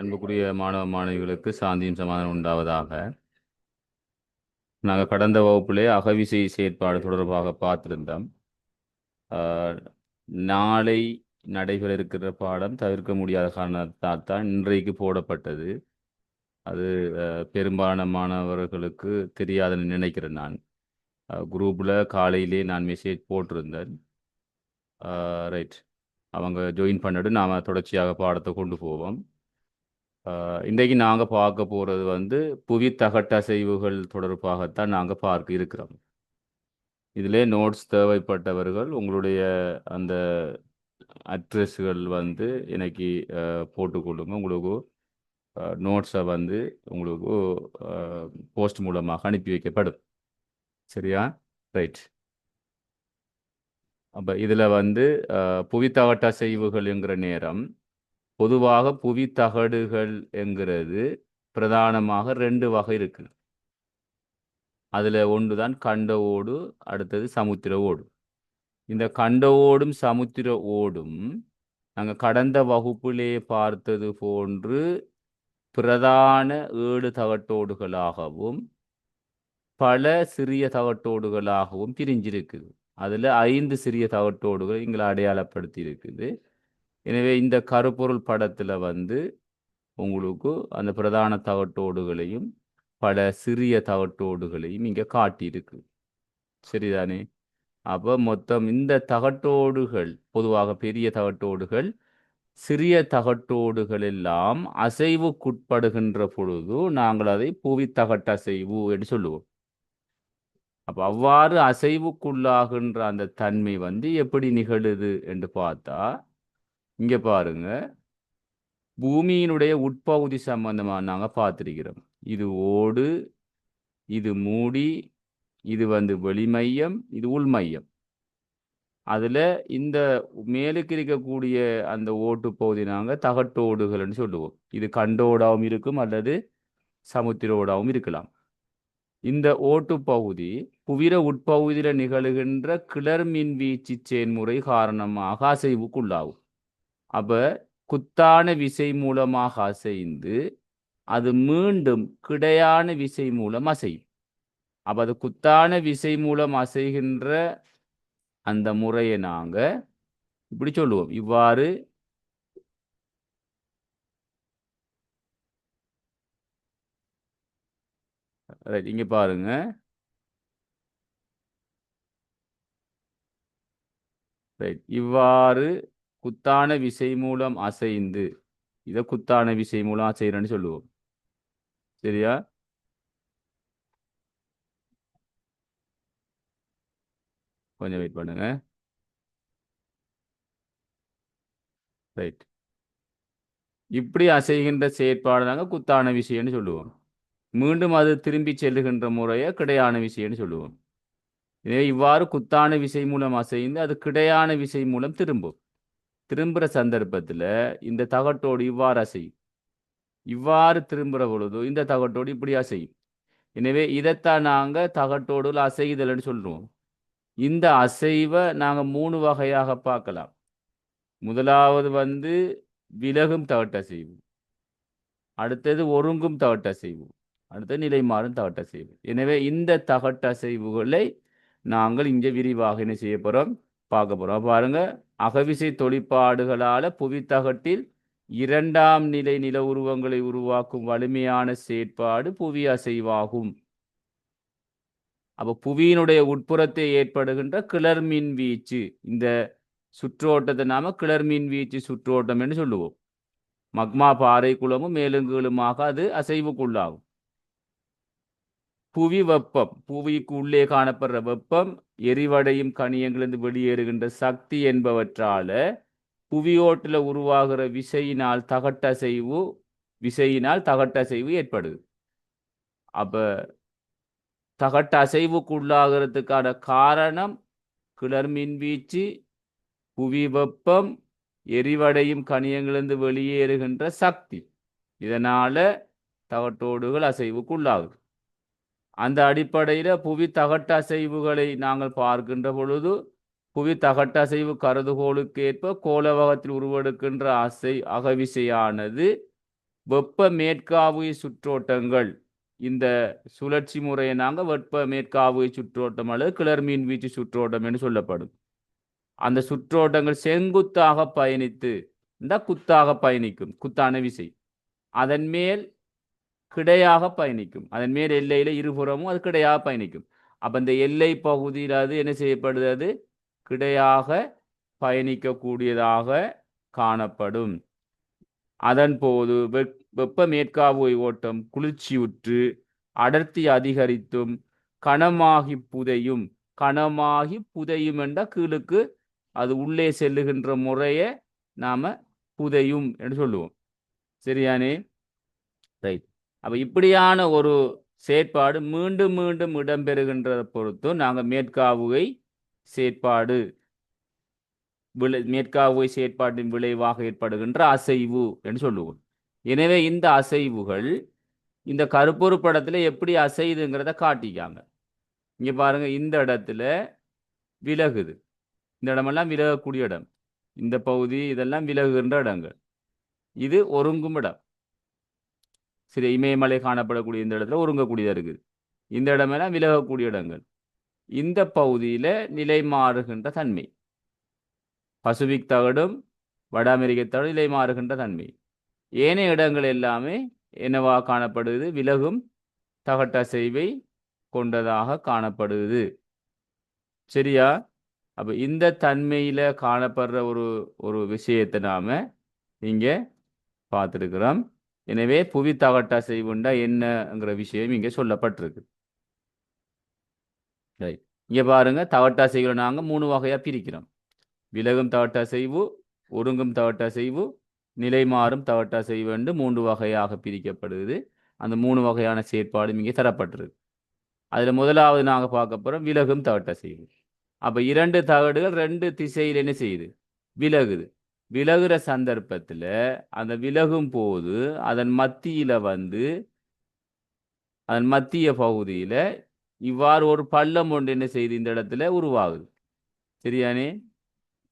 அன்புக்குரிய மாணவ மாணவிகளுக்கு சாந்தியும் சமாதானம் உண்டாவதாக. நாங்கள் கடந்த வகுப்பிலே அகவிசை செயற்பாடு தொடர்பாக பார்த்திருந்தோம். நாளை நடைபெற இருக்கிற பாடம் தவிர்க்க முடியாத காரணத்தால் தான் இன்றைக்கு போடப்பட்டது. அது பெரும்பாலான மாணவர்களுக்கு தெரியாதுன்னு நினைக்கிறேன் நான். குரூப்பில் காலையிலே நான் மெசேஜ் போட்டிருந்தேன். ரைட். அவங்க ஜாயின் பண்ணிட்டு நாம் தொடர்ச்சியாக பாடத்தை கொண்டு போவோம். இன்றைக்கு நாங்கள் பார்க்க போகிறது வந்து புவி தகட்டசைவுகள் தொடர்பாகத்தான் நாங்கள் பார்க்க இருக்கிறோம். இதிலே நோட்ஸ் தேவைப்பட்டவர்கள் உங்களுடைய அந்த அட்ரஸ்கள் வந்து எனக்கு போட்டுக்கொள்ளுங்க. உங்களுக்கு நோட்ஸை வந்து உங்களுக்கு போஸ்ட் மூலமாக அனுப்பி வைக்கப்படும். சரியா? ரைட் அப்போ இதில் வந்து புவித்தகட்ட செய்வுகள்ங்கிற நேரம் பொதுவாக புவி தகடுகள் என்கிறது. பிரதானமாக ரெண்டு வகை இருக்கு அதில் ஒன்று தான் கண்ட ஓடு அடுத்தது சமுத்திர ஓடு. இந்த கண்ட ஓடும் சமுத்திர ஓடும் நாங்கள் கடந்த வகுப்பிலே பார்த்தது போன்று பிரதான ஏழு தகட்டோடுகளாகவும் பல சிறிய தகட்டோடுகளாகவும் பிரிஞ்சிருக்குது. அதில் ஐந்து சிறிய தகட்டோடுகள் எங்களை அடையாளப்படுத்தி இருக்குது எனவே இந்த கருப்பொருள் படத்தில் வந்து உங்களுக்கு அந்த பிரதான தகட்டோடுகளையும் பல சிறிய தகட்டோடுகளையும் இங்கே காட்டியிருக்கு. சரிதானே? அப்போ மொத்தம் இந்த தகட்டோடுகள் பொதுவாக பெரிய தகட்டோடுகள் சிறிய தகட்டோடுகள் எல்லாம் அசைவுக்குட்படுகின்ற பொழுது நாங்கள் அதை புவி தகட்டசைவு என்று சொல்லுவோம். அப்போ அவ்வாறு அசைவுக்குள்ளாகின்ற அந்த தன்மை வந்து எப்படி நிகழுது என்று பார்த்தா இங்கே பாருங்க. பூமியினுடைய உட்பகுதி சம்பந்தமாக நாங்கள் பார்த்துருக்கிறோம். இது ஓடு இது மூடி இது வந்து வெளிமையம் இது உள்மையம் அதில் இந்த மேலுக்கு இருக்கக்கூடிய அந்த ஓட்டு பகுதி நாங்கள் தகட்டோடுகள்னு சொல்லுவோம். இது கண்டோடாவும் இருக்கும் அல்லது சமுத்திரோடாவும் இருக்கலாம். இந்த ஓட்டு பகுதி புவிர உட்பகுதியில் நிகழுகின்ற கிளர் மின்வீச்சு செயன்முறை காரணமாக அசைவுக்குள்ளாகும். அப்போ குத்தான விசை மூலமாக அசைந்து அது மீண்டும் கிடையான விசை மூலம் அசையும். அப்போ அது குத்தான விசை மூலம் அசைகின்ற அந்த முறையை நாங்கள் இப்படி சொல்லுவோம். இவ்வாறு ரைட் இங்கே பாருங்க. ரைட் இவ்வாறு குத்தான விசை மூலம் அசைந்து. இதை குத்தான விசை மூலம் அசைறன்னு சொல்லுவோம். சரியா? கொஞ்சம் வெயிட் பண்ணுங்க. ரைட் இப்படி அசைகின்ற செயற்பாடு நாங்கள் குத்தான விஷயம்னு சொல்லுவோம். மீண்டும் அது திரும்பி செல்லுகின்ற முறையை கிடையான விஷயம்னு சொல்லுவோம். எனவே இவ்வாறு குத்தான விசை மூலம் அசைந்து அது கிடையான விசை மூலம் திரும்பும். திரும்புகிற சந்தர்ப்பத்தில் இந்த தகட்டோடு இவ்வாறு செய்யும் இவ்வாறு திரும்புகிற பொழுது இந்த தகட்டோடு இப்படி செய்யும் எனவே இதைத்தான் நாங்கள் தகட்டோடு அசைதல்னு சொல்லுவோம் இந்த அசைவை நாங்கள் மூணு வகையாக பார்க்கலாம். முதலாவது வந்து விலகும் தகட்டசைவு அடுத்தது ஒருங்கும் தகட்டசைவு அடுத்தது நிலைமாறும் செய்வோம் எனவே இந்த தகட்ட அசைவுகளை நாங்கள் இங்கே விரிவாக என்ன செய்ய போகிறோம் பார்க்க போகிறோம் பாருங்க அகவிசை தொழிற்பாடுகளால் புவித்தகட்டில் இரண்டாம் நிலை நில உருவங்களை உருவாக்கும் வலிமையான செயற்பாடு புவி அசைவாகும். அப்போ புவியினுடைய உட்புறத்தை ஏற்படுகின்ற கிளர் மின் வீச்சு இந்த சுற்றோட்டத்தை நாம கிளர் மின் வீச்சு சுற்றோட்டம் என்று சொல்லுவோம். மக்மா பாறை குளமும் மேலும் அது அசைவுக்குள்ளாகும். புவி வெப்பம் புவிக்கு உள்ளே காணப்படுற வெப்பம் எரிவடையும் கனியங்களிலிருந்து வெளியேறுகின்ற சக்தி என்பவற்றால புவியோட்டில் உருவாகிற விசையினால் தகட்டசைவு விசையினால் தகட்டசைவு ஏற்படுது. அப்போ தகட்ட அசைவுக்குள்ளாகிறதுக்கான காரணம் கிளர் மின்வீச்சு புவி வெப்பம் எரிவடையும் கணியங்களிலிருந்து வெளியேறுகின்ற சக்தி. இதனால தகட்டோடுகள் அசைவுக்குள்ளாகுது. அந்த அடிப்படையில் புவி தகட்டசைவுகளை நாங்கள் பார்க்கின்ற பொழுது புவி தகட்டசைவு கருதுகோளுக்கு ஏற்ப உருவெடுக்கின்ற அசை அகவிசையானது வெப்ப மேற்காவுய சுற்றோட்டங்கள். இந்த சுழற்சி முறையை நாங்கள் வெப்ப மேற்காவுய சுற்றோட்டம் அல்லது கிளர்மீன் வீச்சு சுற்றோட்டம் என்று சொல்லப்படும். அந்த சுற்றோட்டங்கள் செங்குத்தாக பயணித்து இந்த குத்தாக பயணிக்கும் குத்தான விசை. அதன் மேல் கிடையாக பயணிக்கும். அதன் மேல் எல்லையில் இருபுறமும் அது கிடையாக பயணிக்கும். அப்போ இந்த எல்லை பகுதியில் அது என்ன செய்யப்படுது அது? கிடையாக பயணிக்கக்கூடியதாக காணப்படும். அதன் போது வெப் வெப்ப மேற்காவோய் ஓட்டம் குளிர்ச்சியுற்று அடர்த்தி அதிகரித்தும் கனமாகி புதையும். கனமாகி புதையும் என்ற கீழுக்கு அது உள்ளே செல்லுகின்ற முறையை நாம் புதையும் என்று சொல்லுவோம். சரியானே? ரைட் அப்போ இப்படியான ஒரு செயற்பாடு மீண்டும் மீண்டும் இடம்பெறுகின்றத பொறுத்தும் நாங்கள் மேற்காவுகை செயற்பாடு விளை மேற்காவுகை செயற்பாட்டின் விளைவாக ஏற்படுகின்ற அசைவு என்று சொல்லுவோம். எனவே இந்த அசைவுகள் இந்த கருப்பொரு படத்தில் எப்படி அசையுதுங்கிறத காட்டிக்காங்க. இங்கே பாருங்கள் இந்த இடத்துல விலகுது. இந்த இடமெல்லாம் விலகக்கூடிய இடம். இந்த பகுதி இதெல்லாம் விலகுகின்ற இடங்கள். இது ஒருங்கும் இடம். சரி இமயமலை காணப்படக்கூடிய இந்த இடத்துல ஒருங்கக்கூடியதாக இருக்குது. இந்த இடமெல்லாம் விலகக்கூடிய இடங்கள். இந்த பகுதியில் நிலை மாறுகின்ற தன்மை. பசுபிக் தகடும் வட அமெரிக்க தகடு நிலை மாறுகின்ற தன்மை. ஏனைய இடங்கள் எல்லாமே என்னவா காணப்படுது விலகும் தகட்டசைவை கொண்டதாக காணப்படுது சரியா? அப்போ இந்த தன்மையில் காணப்படுற ஒரு ஒரு விஷயத்தை நாம் இங்கே பார்த்துருக்குறோம். எனவே புவி தகட்டசைவுண்டா என்னங்கிற விஷயம் இங்கே சொல்லப்பட்டிருக்கு. ரைட் இங்கே பாருங்க தகட்டசைவுகளை நாங்கள் மூணு வகையாக பிரிக்கிறோம். விலகும் தகட்டசைவு ஒருங்கும் தகட்டசைவு நிலை மாறும் தகட்டசைவு செய்வென்று மூன்று வகையாக பிரிக்கப்படுது. அந்த மூணு வகையான செயற்பாடும் இங்கே தரப்பட்டிருக்கு. அதில் முதலாவது நாங்கள் பார்க்க போகிறோம் விலகும் செய்கள் அப்போ இரண்டு தகடுகள் ரெண்டு திசையில் என்ன செய்யுது? விலகுது. விலகுற சந்தர்ப்பத்தில் அந்த விலகும் போது அதன் மத்தியில் வந்து அதன் மத்திய பகுதியில் இவ்வாறு ஒரு பள்ளம் ஒன்று என்ன செய்து இந்த இடத்துல உருவாகுது. சரியானே?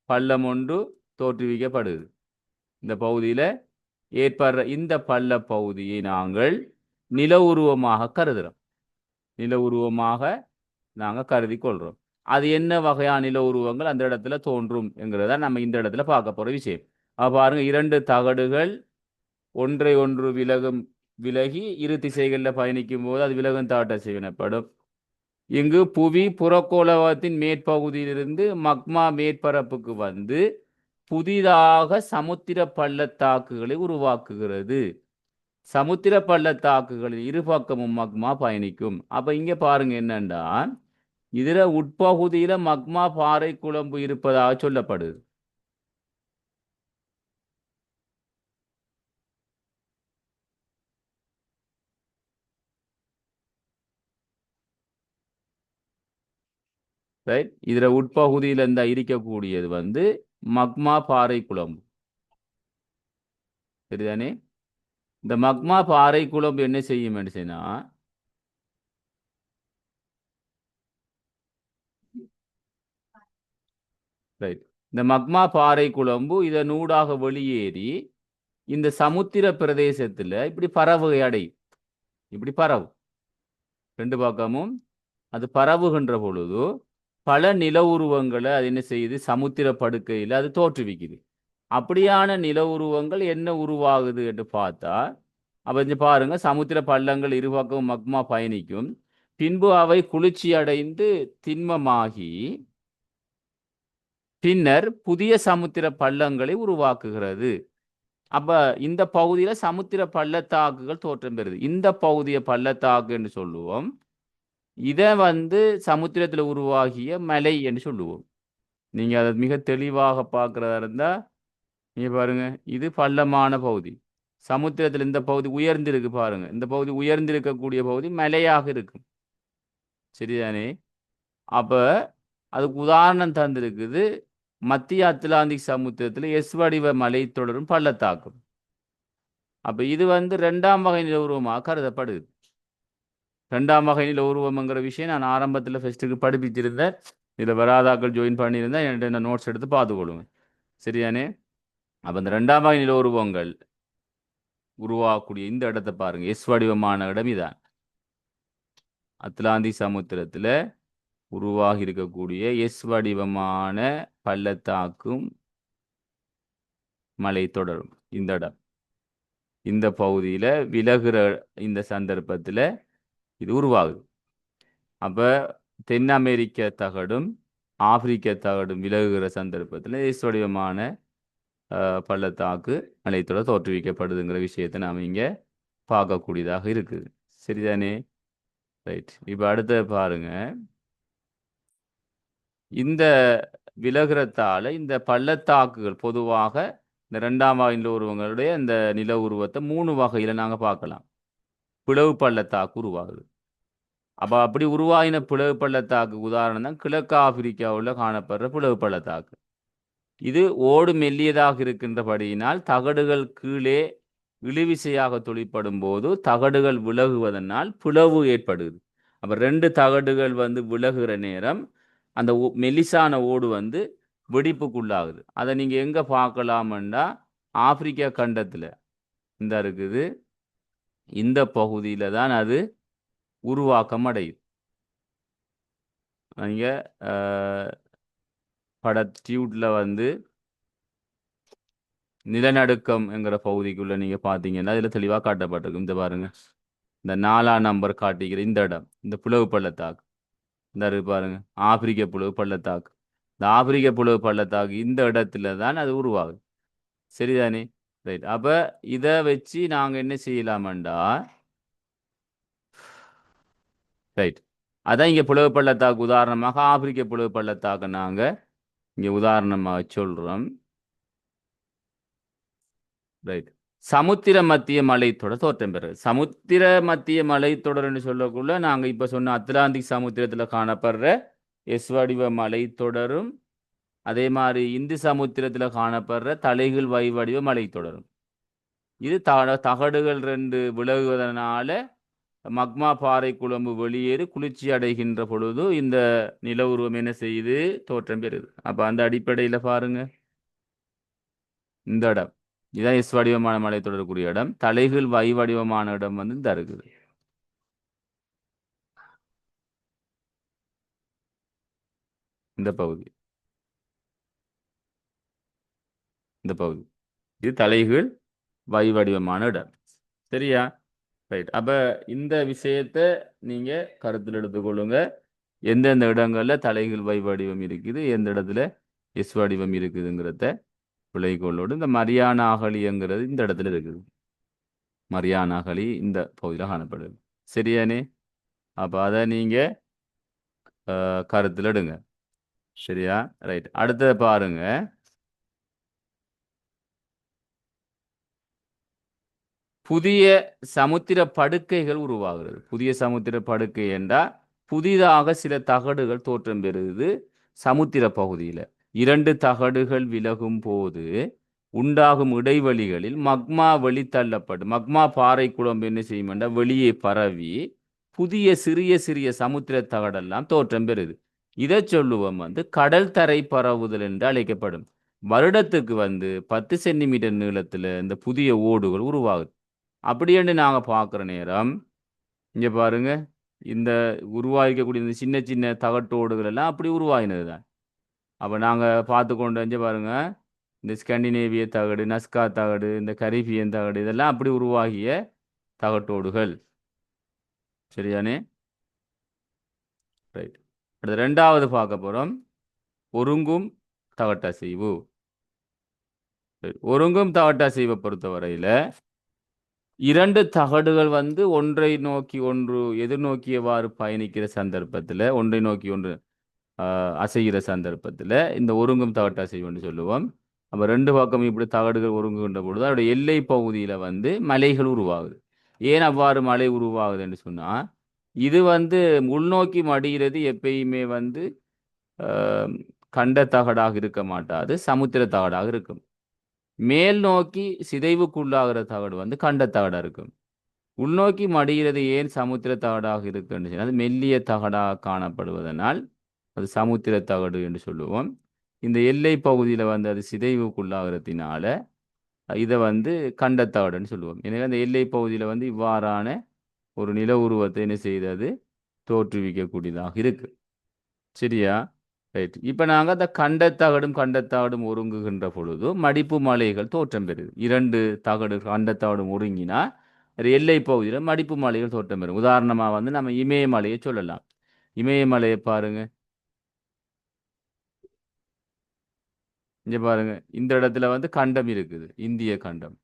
பள்ளம் ஒன்று தோற்றுவிக்கப்படுது. இந்த பகுதியில் ஏற்படுற இந்த பள்ள பகுதியை நாங்கள் நில உருவமாக கருதுகிறோம் நில உருவமாக நாங்கள் கருதி கொள்கிறோம் அது என்ன வகையான நில உருவங்கள் அந்த இடத்துல தோன்றும் என்கிறத நம்ம இந்த இடத்துல பார்க்க போகிற விஷயம். அப்போ பாருங்க இரண்டு தகடுகள் ஒன்றை ஒன்று விலகும் விலகி இரு திசைகளில் பயணிக்கும் போது அது விலகும் தாட்ட செய்யப்படும் இங்கு புவி புறக்கோளவத்தின் மேற்பகுதியிலிருந்து மக்மா மேற்பரப்புக்கு வந்து புதிதாக சமுத்திர பள்ளத்தாக்குகளை உருவாக்குகிறது. சமுத்திர பள்ளத்தாக்குகளில் இரு பக்கமும் மக்மா பயணிக்கும். அப்போ இங்கே பாருங்க என்னண்டா இதில் உட்பகுதியில் மக்மா பாறை குழம்பு இருப்பதாக சொல்லப்படுது. ரைட் இதில் உட்பகுதியில் இந்த இருக்கக்கூடியது வந்து மக்மா பாறை குழம்பு. சரிதானே? இந்த மக்மா பாறை குழம்பு என்ன செய்யும் சொன்னா ரைட் இந்த மக்மா பாறை குழம்பு இதை நூடாக வெளியேறி இந்த சமுத்திர பிரதேசத்துல இப்படி பறவை அடையும் இப்படி பரவும். ரெண்டு பக்கமும் அது பரவுகின்ற பொழுது பல நில உருவங்களை அது என்ன செய்யுது? சமுத்திர படுக்கையில் அது தோற்றுவிக்குது. அப்படியான நில உருவங்கள் என்ன உருவாகுது என்று பார்த்தா அப்ப பாருங்க சமுத்திர பள்ளங்கள் இருபக்கமும் மக்மா பயணிக்கும். பின்பு அவை குளிர்ச்சி அடைந்து திண்மமாகி பின்னர் புதிய சமுத்திர பள்ளங்களை உருவாக்குகிறது. அப்ப இந்த பகுதியில சமுத்திர பள்ளத்தாக்குகள் தோற்றம் பெறுது. இந்த பகுதியை பள்ளத்தாக்கு என்று சொல்லுவோம். இதை வந்து சமுத்திரத்தில் உருவாகிய மலை என்று சொல்லுவோம். நீங்க அதை மிக தெளிவாக பார்க்கறதா இருந்தா நீங்க பாருங்க இது பள்ளமான பகுதி. சமுத்திரத்தில் இந்த பகுதி உயர்ந்திருக்கு பாருங்க. இந்த பகுதி உயர்ந்திருக்கக்கூடிய பகுதி மலையாக இருக்கும். சரிதானே? அப்ப அதுக்கு உதாரணம் தந்திருக்குது மத்திய அத்லாந்திக் சமுத்திரத்தில் எஸ் வடிவ மலை தொடரும் பள்ளத்தாக்கும். அப்போ இது வந்து ரெண்டாம் வகை நில உருவமாக கருதப்படுது. ரெண்டாம் வகை நில உருவம்ங்கிற விஷயம் நான் ஆரம்பத்தில் ஃபெஸ்ட்டுக்கு படிப்பிச்சிருந்தேன். இதில் வராதாக்கள் ஜாயின் பண்ணியிருந்தேன் என்கிட்ட நோட்ஸ் எடுத்து பார்த்துக்கொள்ளுங்க சரியானே அப்போ இந்த ரெண்டாம் வகை நில உருவங்கள் உருவாகக்கூடிய இந்த இடத்தை பாருங்கள் எஸ் வடிவமான இடம் இதான். அத்லாந்தி சமுத்திரத்தில் உருவாகி இருக்கக்கூடிய எஸ் வடிவமான பள்ளத்தாக்கும் மலை தொடரும். இந்த இடம். இந்த பகுதியில விலகுற இந்த சந்தர்ப்பத்துல இது உருவாகுது. அப்ப தென் அமெரிக்க தகடும் ஆப்பிரிக்க தகடும் விலகுகிற சந்தர்ப்பத்துல எஸ் பள்ளத்தாக்கு மலைத்தொடர் தோற்றுவிக்கப்படுதுங்கிற விஷயத்தை நாம் இங்கே பார்க்கக்கூடியதாக இருக்குது. சரிதானே? ரைட் இப்போ அடுத்த பாருங்க. இந்த விலகிறதால இந்த பள்ளத்தாக்குகள் பொதுவாக இந்த ரெண்டாம் வகை நில உருவங்களுடைய இந்த நில உருவத்தை மூணு வகையில் நாங்கள் பார்க்கலாம். பிளவு பள்ளத்தாக்கு உருவாகுது. அப்போ அப்படி உருவாகின பிளவு பள்ளத்தாக்கு உதாரணம் தான் கிழக்கு ஆப்பிரிக்காவில் காணப்படுற பிளவு பள்ளத்தாக்கு. இது ஓடு மெல்லியதாக இருக்கின்றபடியினால் தகடுகள் கீழே இழுவிசையாக தொழிற்படும் போது தகடுகள் விலகுவதனால் பிளவு ஏற்படுது. அப்போ ரெண்டு தகடுகள் வந்து விலகுகிற நேரம் அந்த ஓ- ஓடு வந்து வெடிப்புக்குள்ளாகுது. அதை நீங்கள் எங்கே பார்க்கலாம்னா ஆப்பிரிக்கா கண்டத்தில். இந்த இருக்குது. இந்த பகுதியில் தான் அது உருவாக்கம் அடையுது. பட டியூட்டில் வந்து நிலநடுக்கம் என்கிற பகுதிக்குள்ளே நீங்கள் பார்த்தீங்கன்னா இதில் தெளிவாக காட்டப்பட்டிருக்கும். இந்த பாருங்கள் இந்த நாலாம் நம்பர் காட்டிக்கிற இந்த இடம் இந்த புலவு பள்ளத்தாக்கு. இந்த பாருங்க. ஆப்பிரிக்க புழு பள்ளத்தாக்கு. இந்த ஆப்பிரிக்க புழு பள்ளத்தாக்கு இந்த இடத்துல தான் அது உருவாகுது. சரிதானே? ரைட். அப்போ இதை வச்சு நாங்கள் என்ன செய்யலாமண்டா? ரைட். அதான் இங்கே புலவு பள்ளத்தாக்கு உதாரணமாக ஆப்பிரிக்க புலவு பள்ளத்தாக்கு நாங்கள் இங்கே உதாரணமாக சொல்கிறோம் ரைட். சமுத்திர மத்திய மலைத்தொடர் தோற்றம் பெறுது சமுத்திர மத்திய மலைத்தொடர்னு சொல்லக்குள்ள நாங்கள் இப்போ சொன்ன அத்லாந்திக் சமுத்திரத்தில் காணப்படுற எஸ் வடிவ மலைத்தொடரும் அதே மாதிரி இந்து சமுத்திரத்தில் காணப்படுற தலைகள் வை வடிவ மலைத்தொடரும் இது த தகடுகள் ரெண்டு விலகுவதனால மக்மா பாறை குழம்பு வெளியேறி குளிர்ச்சி அடைகின்ற பொழுது இந்த நில உருவம் என்ன செய்யுது தோற்றம் பெறுது. அப்போ அந்த அடிப்படையில் பாருங்க. இந்த இடம். இதான் எஸ் வடிவமான மலை தொடரக்கூடிய இடம். தலைகள் வை வடிவமான இடம் வந்து இந்த இருக்குது இந்த பகுதி. இந்த பகுதி. இது தலைகள் வை வடிவமான இடம். சரியா? ரைட் அப்ப இந்த விஷயத்த நீங்க கருத்தில் எடுத்துக்கொள்ளுங்க. எந்தெந்த இடங்கள்ல தலைகள் வை வடிவம் இருக்குது? எந்த இடத்துல எஸ் வடிவம் இருக்குதுங்கிறத விளைகோளோடு இந்த மரியானா அகலிங்கிறது இந்த இடத்துல இருக்குது. மரியானா அகலி இந்த பகுதியில் காணப்படுது. சரியானே? அப்போ அதை நீங்க கருத்தில் எடுங்க. சரியா? ரைட் அடுத்ததை பாருங்க. புதிய சமுத்திர படுக்கைகள் உருவாகிறது. புதிய சமுத்திர படுக்கை என்றால் புதிதாக சில தகடுகள் தோற்றம் பெறுது சமுத்திர பகுதியில். இரண்டு தகடுகள் விலகும் போது உண்டாகும் இடைவெளிகளில் மக்மா வெளித்தள்ளப்படும் மக்மா பாறை குழம்பு என்ன செய்யும் என்றால் வெளியே பரவி புதிய சிறிய சிறிய சமுத்திர தகடெல்லாம் தோற்றம் பெறுது. இதை சொல்லுவோம் வந்து கடல் தரை பரவுதல் என்று அழைக்கப்படும். வருடத்துக்கு வந்து பத்து சென்டிமீட்டர் நீளத்தில் இந்த புதிய ஓடுகள் உருவாகுது. அப்படியேன்னு நாங்கள் பார்க்குற நேரம் இங்கே பாருங்க இந்த உருவாகிக்கக்கூடிய இந்த சின்ன சின்ன தகட்டோடுகள் எல்லாம் அப்படி உருவாகினது தான் அப்போ நாங்கள் பார்த்து கொண்டு வந்து பாருங்கள் இந்த ஸ்கண்டினேவிய தகடு நஸ்கா தகடு இந்த கரீபியன் தகடு இதெல்லாம் அப்படி உருவாகிய தகட்டோடுகள். சரியானே ரைட் அடுத்து ரெண்டாவது பார்க்க போகிறோம் ஒருங்கும் தகட்டசைவு ஒருங்கும் தகட்டசைவை பொறுத்தவரையில் இரண்டு தகடுகள் வந்து ஒன்றை நோக்கி ஒன்று எதிர்நோக்கியவாறு பயணிக்கிற சந்தர்ப்பத்தில் ஒன்றை நோக்கி ஒன்று அசைகிற சந்தர்ப்பத்தில் இந்த ஒருங்கும் தகட்டு அசைவுன்னு சொல்லுவோம். அப்போ ரெண்டு பக்கம் இப்படி தகடுகள் ஒருங்குகின்ற பொழுது அதோட எல்லை பகுதியில் வந்து மலைகள் உருவாகுது. ஏன் அவ்வாறு மலை உருவாகுதுன்னு சொன்னால் இது வந்து உள்நோக்கி மடிகிறது எப்பயுமே வந்து கண்ட தகடாக இருக்க மாட்டாது சமுத்திர தகடாக இருக்கும். மேல் நோக்கி சிதைவுக்குள்ளாகிற தகடு வந்து கண்ட தகடாக இருக்கும். உள்நோக்கி மடிகிறது ஏன் சமுத்திர தகடாக இருக்குன்னு சொன்னால் அது மெல்லிய தகடாக காணப்படுவதனால் அது சமுத்திர தகடு என்று சொல்லுவோம். இந்த எல்லை பகுதியில் வந்து அது சிதைவுக்குள்ளாகிறதுனால இதை வந்து கண்டத்தகடுன்னு சொல்லுவோம். எனவே அந்த எல்லை பகுதியில் வந்து இவ்வாறான ஒரு நில உருவத்தை என்ன செய்தது தோற்றுவிக்கக்கூடியதாக இருக்கு. சரியா? ரைட். இப்போ நாங்கள் அந்த கண்டத்தகடும் கண்டத்தகடும் ஒருங்குகின்ற பொழுது மடிப்பு மலைகள் தோற்றம் பெறுது. இரண்டு தகடு கண்டத்தகடும் ஒருங்கினா அது எல்லை பகுதியில் மடிப்பு மலைகள் தோற்றம் பெறும். உதாரணமாக வந்து நம்ம இமயமலையை சொல்லலாம். இமயமலையை பாருங்கள் இங்கே பாருங்க. இந்த இடத்துல வந்து கண்டம் இருக்குது. இந்திய கண்டம்.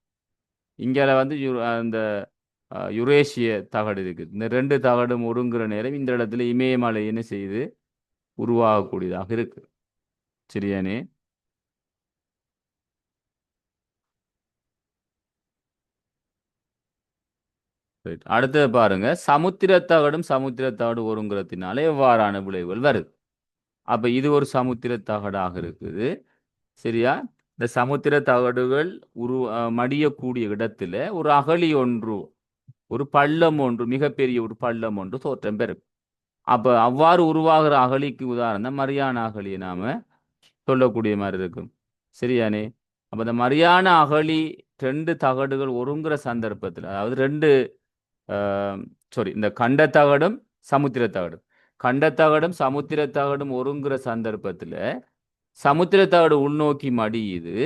இங்கே வந்து யு- அந்த யுரேஷிய தகடு இருக்குது. இந்த ரெண்டு தகடும் ஒருங்குற நேரம் இந்த இடத்துல இமயமலை என்ன செய்து? உருவாகக்கூடியதாக இருக்கு. சரியானே அடுத்தது பாருங்க. சமுத்திரத்தகடும் சமுத்திரத்தகடு ஒருங்குறத்தினால எவ்வாறான விளைவுகள் வருது. அப்ப இது ஒரு சமுத்திர தகடாக இருக்குது. சரியா? இந்த சமுத்திர தகடுகள் உரு மடியக்கூடிய இடத்துல ஒரு அகழி ஒன்று ஒரு பள்ளம் ஒன்று மிகப்பெரிய ஒரு பள்ளம் ஒன்று தோற்றம் பெறும். அப்போ அவ்வாறு உருவாகிற அகழிக்கு உதாரணம் மரியான அகழியை நாம சொல்லக்கூடிய மாதிரி இருக்கும். சரியானே? அப்ப இந்த மரியான அகழி ரெண்டு தகடுகள் ஒருங்கிற சந்தர்ப்பத்தில் அதாவது ரெண்டு சாரி இந்த கண்டத்தகடும் சமுத்திர தகடும். கண்டத்தகடும் சமுத்திர தகடும் ஒருங்கிற சந்தர்ப்பத்தில் சமுத்திரத்தகடு உள்நோக்கி மடியுது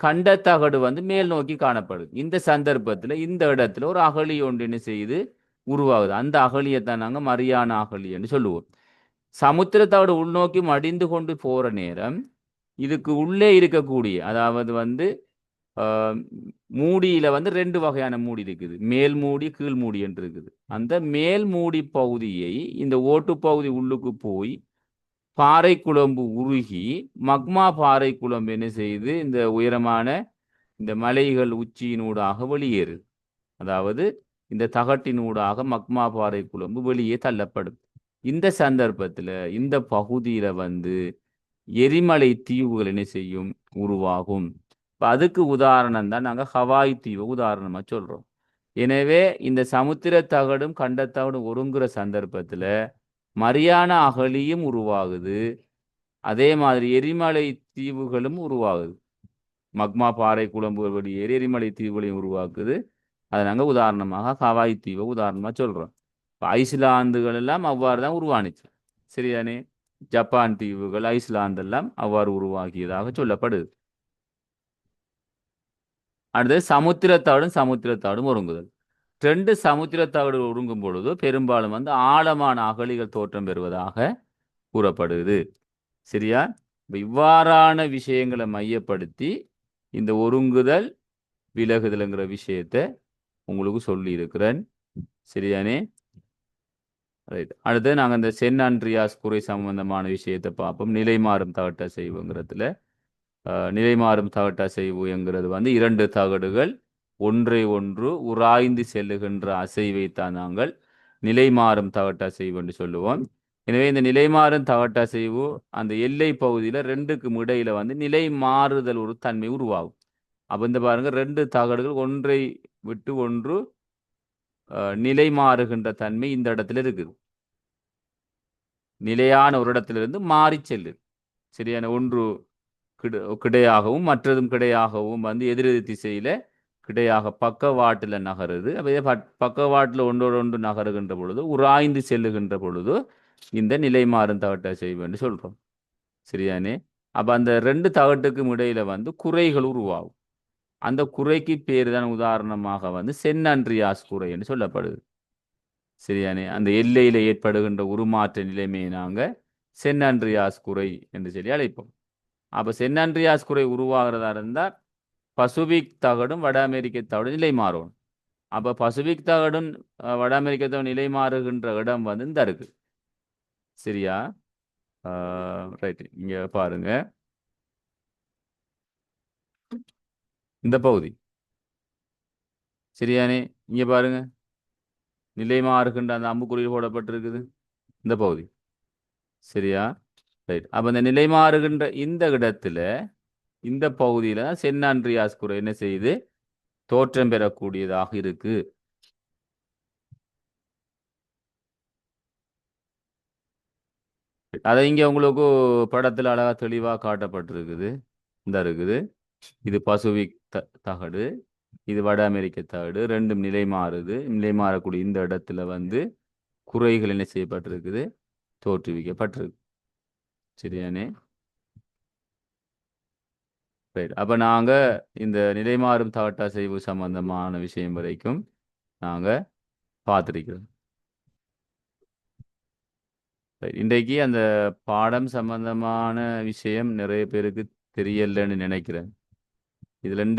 கண்டத்தகடு வந்து மேல் நோக்கி காணப்படுது. இந்த சந்தர்ப்பத்தில் இந்த இடத்துல ஒரு அகழி ஒன்று செய்து உருவாகுது. அந்த அகழியை தான் நாங்கள் மரியான அகழின்னு சொல்லுவோம். சமுத்திரத்தோடு உள்நோக்கி மடிந்து கொண்டு போகிற நேரம் இதுக்கு உள்ளே இருக்கக்கூடிய அதாவது வந்து மூடியில் வந்து ரெண்டு வகையான மூடி இருக்குது. மேல் மூடி கீழ் மூடி என்று இருக்குது. அந்த மேல் மூடி பகுதியை இந்த ஓட்டு பகுதி உள்ளுக்கு போய் பாறை குழம்பு உருகி மக்மா பாறை குழம்பு என்ன செய்து இந்த உயரமான இந்த மலைகள் உச்சியினூடாக வெளியேறுது அதாவது இந்த தகட்டினூடாக மக்மா பாறை குழம்பு வெளியே தள்ளப்படும். இந்த சந்தர்ப்பத்தில் இந்த பகுதியில் வந்து எரிமலை தீவுகள் என்ன செய்யும்? உருவாகும். இப்போ அதுக்கு உதாரணம் தான் நாங்கள் ஹவாய் தீவை உதாரணமாக சொல்கிறோம் எனவே இந்த சமுத்திர தகடும் கண்டத்தகடும் ஒருங்குற சந்தர்ப்பத்தில் மரியான அகழியும் உருவாகுது. அதே மாதிரி எரிமலை தீவுகளும் உருவாகுது. மக்மா பாறை குழம்புகள் வெளியேறி எரிமலை தீவுகளையும் உருவாக்குது. அதை நாங்கள் உதாரணமாக ஹவாய் தீவை உதாரணமாக சொல்கிறோம் இப்போ ஐஸ்லாந்துகள் எல்லாம் அவ்வாறு தான் உருவானுச்சு. சரியானே ஜப்பான் தீவுகள் ஐஸ்லாந்து எல்லாம் அவ்வாறு உருவாக்கியதாக சொல்லப்படுது. அடுத்தது சமுத்திரத்தாடும் சமுத்திரத்தாடும் ஒருங்குதல். ரெண்டு சமுத்திரத்தகடு உருங்கும் பொழுது பெரும்பாலும் வந்து ஆழமான அகழிகள் தோற்றம் பெறுவதாக கூறப்படுது. சரியா? இவ்வாறான விஷயங்களை மையப்படுத்தி இந்த ஒருங்குதல் விலகுதல்ங்கிற விஷயத்த உங்களுக்கு சொல்லி இருக்கிறேன் சரியானே ரைட் அடுத்து நாங்கள் இந்த சென் அண்ட்ரியாஸ் குறை சம்பந்தமான விஷயத்தை பார்ப்போம். நிலைமாறும் தகட்டா தகட்ட செய்வுங்கிறதுல நிலைமாறும் நிலை மாறும் என்கிறது வந்து இரண்டு தகடுகள் ஒன்றை ஒன்று உராய்ந்து செல்லுகின்ற அசைவைத்தான் நாங்கள். நிலைமாறும் தகட்ட அசைவு என்று சொல்லுவோம். எனவே இந்த நிலைமாறும் தகட்ட அசைவு அந்த எல்லை பகுதியில் ரெண்டுக்கும் இடையில வந்து நிலை மாறுதல் ஒரு தன்மை உருவாகும். அப்போ இந்த பாருங்க ரெண்டு தகடுகள் ஒன்றை விட்டு ஒன்று நிலை மாறுகின்ற தன்மை இந்த இடத்துல இருக்குது. நிலையான ஒரு இடத்திலிருந்து மாறி செல்லு. சரியான ஒன்று கிடையாகவும் மற்றதும் கிடையாகவும் வந்து எதிரெதிர் திசையில கிடையாக பக்கவாட்டில் நகருது. அப்போ இதே பக்கவாட்டில் ஒன்றோடு ஒன்று நகருகின்ற பொழுது உராய்ந்து செல்லுகின்ற பொழுது இந்த நிலை மாறும் தகட்டை செய்வேன்னு சொல்கிறோம் சரியானே அப்போ அந்த ரெண்டு தகட்டுக்கும் இடையில் வந்து குறைகள் உருவாகும். அந்த குறைக்கு பேர் தான் உதாரணமாக வந்து சென்னன்றியாஸ் குறை என்று சொல்லப்படுது. சரியானே அந்த எல்லையில் ஏற்படுகின்ற உருமாற்ற நிலைமையை நாங்கள் சென்னன்றியாஸ் குறை என்று சொல்லி அழைப்போம். அப்போ சென்னன்றியாஸ் குறை உருவாகிறதா இருந்தால் பசுபிக் தகடும் வட அமெரிக்க தகடும் நிலை மாறும் அப்போ பசுபிக் தகடும் வட அமெரிக்க தகடும் நிலை மாறுகின்ற இடம் வந்து இந்த இருக்கு சரியா ரைட் இங்க பாருங்க. இந்த பகுதி. சரியானே இங்க பாருங்க. நிலை மாறுகின்ற அந்த அம்புக்குறியில் போடப்பட்டிருக்குது. இந்த பகுதி. சரியா ரைட் அப்போ இந்த நிலை மாறுகின்ற இந்த இடத்துல இந்த பகுதியில் தான் சென்னான்றியாஸ் குறை என்ன செய்யுது? தோற்றம் பெறக்கூடியதாக இருக்கு. அதை இங்கே உங்களுக்கு படத்தில் அழகா தெளிவாக காட்டப்பட்டிருக்குது. இந்த இருக்குது. இது பசுபிக் த தகடு. இது வட அமெரிக்க தகடு. ரெண்டும் நிலை மாறுது. நிலை மாறக்கூடிய இந்த இடத்துல வந்து குறைகள் என்ன செய்யப்பட்டிருக்குது? தோற்றுவிக்கப்பட்டிருக்கு. சரியானே? ரைட் அப்போ நாங்கள் இந்த நிலைமாறும் தகட்டாசைவு சம்பந்தமான விஷயம் வரைக்கும் நாங்கள் பார்த்துருக்கிறோம் இன்றைக்கு அந்த பாடம் சம்பந்தமான விஷயம் நிறைய பேருக்கு தெரியலன்னு நினைக்கிறேன். இதுல